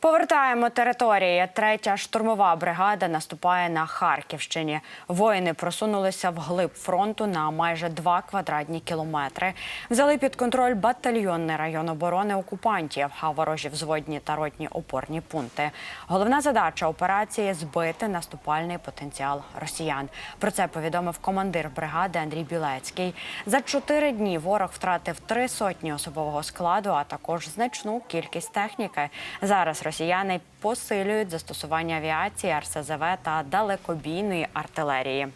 Повертаємо території. Третя штурмова бригада наступає на Харківщині. Воїни просунулися вглиб фронту на майже два квадратні кілометри. Взяли під контроль батальйонний район оборони окупантів, а ворожі взводні та ротні опорні пункти. Головна задача операції збити наступальний потенціал росіян. Про це повідомив командир бригади Андрій Білецький. За чотири дні ворог втратив три сотні особового складу, а також значну кількість техніки. Зараз росіяни посилюють застосування авіації, РСЗВ та далекобійної артилерії.